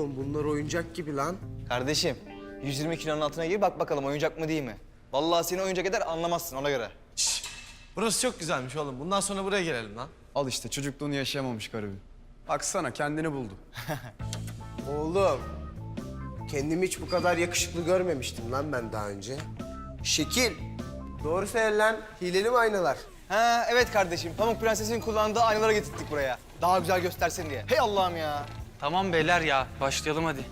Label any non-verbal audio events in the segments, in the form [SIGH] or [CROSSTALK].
Oğlum bunlar oyuncak gibi lan. Kardeşim 120 kilonun altına gir bak bakalım oyuncak mı değil mi? Vallahi seni oyuncak eder anlamazsın ona göre. Burası çok güzelmiş oğlum. Bundan sonra buraya gelelim lan. Al işte çocukluğunu yaşayamamış garibim. Baksana kendini buldu. [LAUGHS] Oğlum. Kendimi hiç bu kadar yakışıklı görmemiştim lan ben daha önce. Şekil. Doğru söyle lan. Hileli mi aynalar? Ha evet kardeşim Pamuk Prenses'in kullandığı aynaları getirdik buraya. Daha güzel göstersin diye. Hey Allah'ım ya. Tamam beyler ya başlayalım hadi.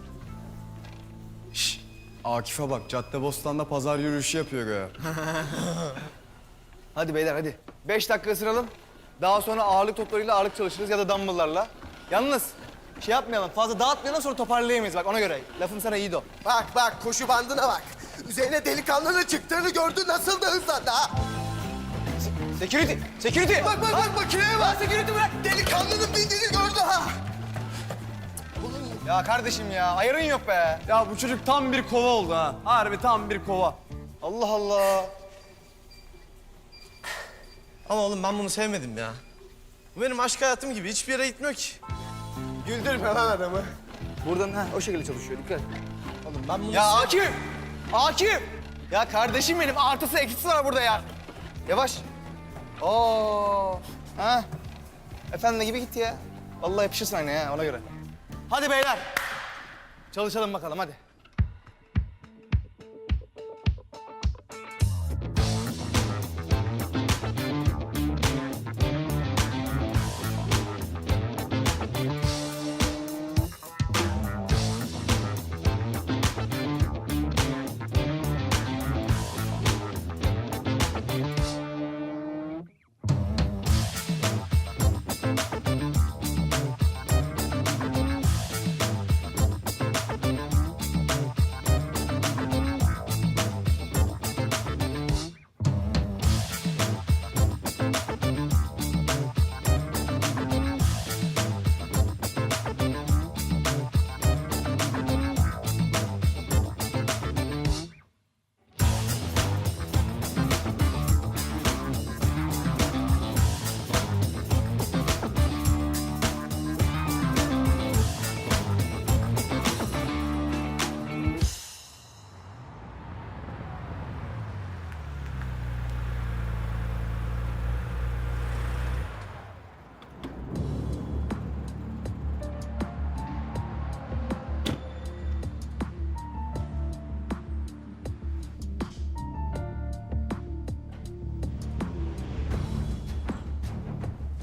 Akif'e bak cadde bostanda pazar yürüyüşü yapıyor ya. [LAUGHS] Hadi beyler hadi. Beş dakika ısıralım. Daha sonra ağırlık toplarıyla ağırlık çalışırız ya da dumbbell'larla. Yalnız şey yapmayalım fazla dağıtmayalım sonra toparlayamayız bak ona göre. Lafım sana iyi de o. Bak bak koşu bandına bak. Üzerine delikanlının çıktığını gördü nasıl da hızlandı ha. Security! Security! Bak bak bak makineye bak. Security bırak. Delikanlının bindiğini gördü ha. Ya kardeşim ya ayarın yok be. Ya bu çocuk tam bir kova oldu ha. Harbi tam bir kova. Allah Allah. Ama oğlum ben bunu sevmedim ya. Bu benim aşk hayatım gibi. Hiçbir yere gitmiyor ki. Güldürme lan adamı. Buradan ha o şekilde çalışıyor dikkat. Oğlum ben bunu... Ya Akif! Akif! Ya kardeşim benim artısı eksisi var burada ya. Yavaş. Oo. Ha? Efendi gibi gitti ya. Vallahi yapışırsın aynı ya ona göre. Hadi beyler. Çalışalım bakalım hadi.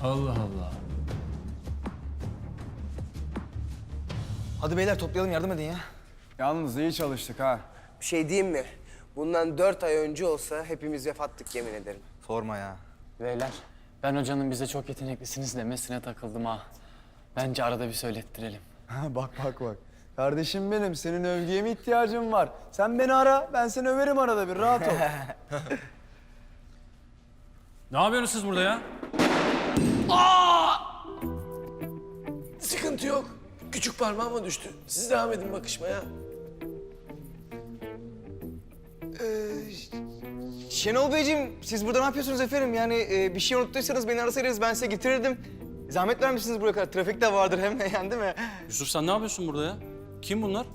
Allah Allah. Hadi beyler toplayalım yardım edin ya. Yalnız iyi çalıştık ha. Bir şey diyeyim mi? Bundan dört ay önce olsa hepimiz vefattık yemin ederim. Sorma ya. Beyler ben hocanın bize çok yeteneklisiniz demesine takıldım ha. Bence arada bir söylettirelim. Ha, bak bak bak. Kardeşim benim senin övgüye mi ihtiyacım var? Sen beni ara ben seni överim arada bir rahat ol. [LAUGHS] Ne yapıyorsunuz siz burada ya? Sıkıntı yok. Küçük parmağıma düştü. Siz devam edin bakışmaya. Şenol Beyciğim siz burada ne yapıyorsunuz efendim? Yani e, bir şey unuttuysanız beni arasaydınız ben size getirirdim. Zahmet vermişsiniz buraya kadar. Trafik de vardır hem [LAUGHS] yani değil mi? Yusuf sen ne yapıyorsun burada ya? Kim bunlar?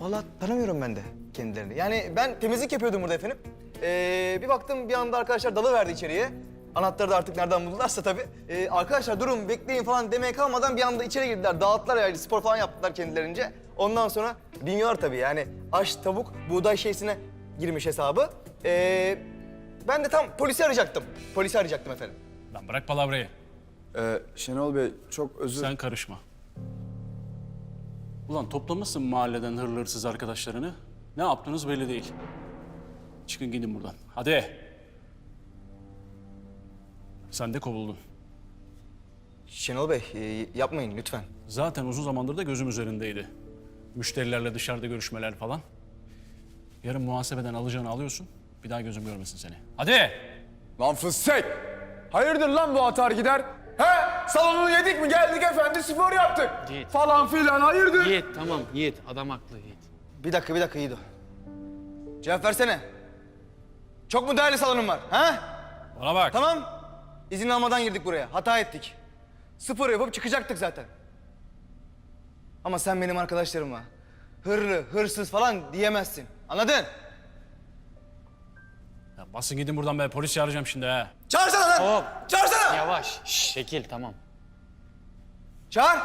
Vallahi tanımıyorum ben de kendilerini. Yani ben temizlik yapıyordum burada efendim. Ee, bir baktım bir anda arkadaşlar dalıverdi içeriye. Anahtarı da artık nereden buldularsa tabii. Ee, arkadaşlar durun bekleyin falan demeye kalmadan bir anda içeri girdiler. Dağıttılar yani spor falan yaptılar kendilerince. Ondan sonra bilmiyorlar tabii yani aş, tavuk, buğday şeysine girmiş hesabı. Ee, ben de tam polisi arayacaktım. Polisi arayacaktım efendim. Lan bırak palavrayı. Ee, Şenol Bey çok özür... Sen karışma. Ulan toplamışsın mahalleden hırlı hırsız arkadaşlarını. Ne yaptığınız belli değil. Çıkın gidin buradan. Hadi. Sen de kovuldun. Şenol Bey e, yapmayın lütfen. Zaten uzun zamandır da gözüm üzerindeydi. Müşterilerle dışarıda görüşmeler falan. Yarın muhasebeden alacağını alıyorsun. Bir daha gözüm görmesin seni. Hadi. Lan fıstık! Hayırdır lan bu atar gider? He? Salonu yedik mi geldik efendi spor yaptık. Yiğit. Falan filan hayırdır? Yiğit tamam Yiğit adam haklı Yiğit. Bir dakika, bir dakika Yiğido. Cevap versene. Çok mu değerli salonun var? Ha? Bana bak. Tamam. İzin almadan girdik buraya. Hata ettik. Spor yapıp çıkacaktık zaten. Ama sen benim arkadaşlarıma hırlı, hırsız falan diyemezsin. Anladın? Ya basın gidin buradan be polis çağıracağım şimdi ha. Çağırsana lan! Hop. Çağırsana! Yavaş. Şş, Şekil tamam. Çağır!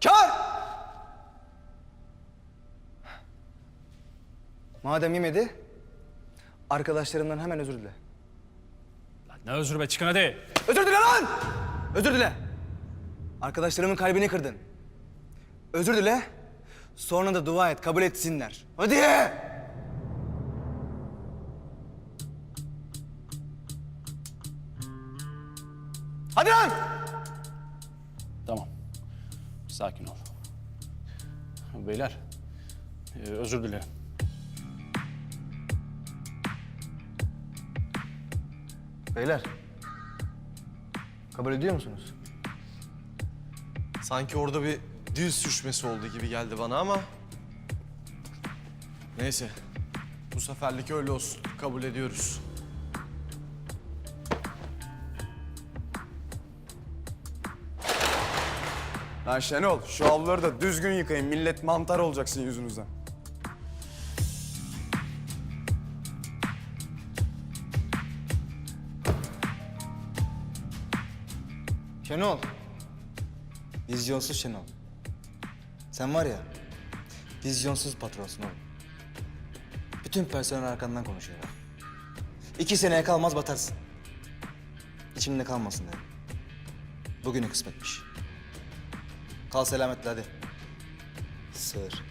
Çağır! Madem yemedi, arkadaşlarımdan hemen özür dile. Lan ne özür be çıkın hadi. Özür dile lan! Özür dile. Arkadaşlarımın kalbini kırdın. Özür dile. Sonra da dua et, kabul etsinler. Hadi! Hadi lan! Tamam. Sakin ol. Beyler e, özür dilerim. Beyler, kabul ediyor musunuz? Sanki orada bir dil sürçmesi oldu gibi geldi bana ama... Neyse. Bu seferlik öyle olsun. Kabul ediyoruz. Lan Şenol şu avluları da düzgün yıkayın. Millet mantar olacaksın yüzünüzden. Şenol. Vizyonsuz Şenol. Sen var ya, vizyonsuz patronsun oğlum. Bütün personel arkandan konuşuyor. İki seneye kalmaz batarsın. İçimde kalmasın dedim. Bugünü kısmetmiş. Kal selametle hadi. Sığır.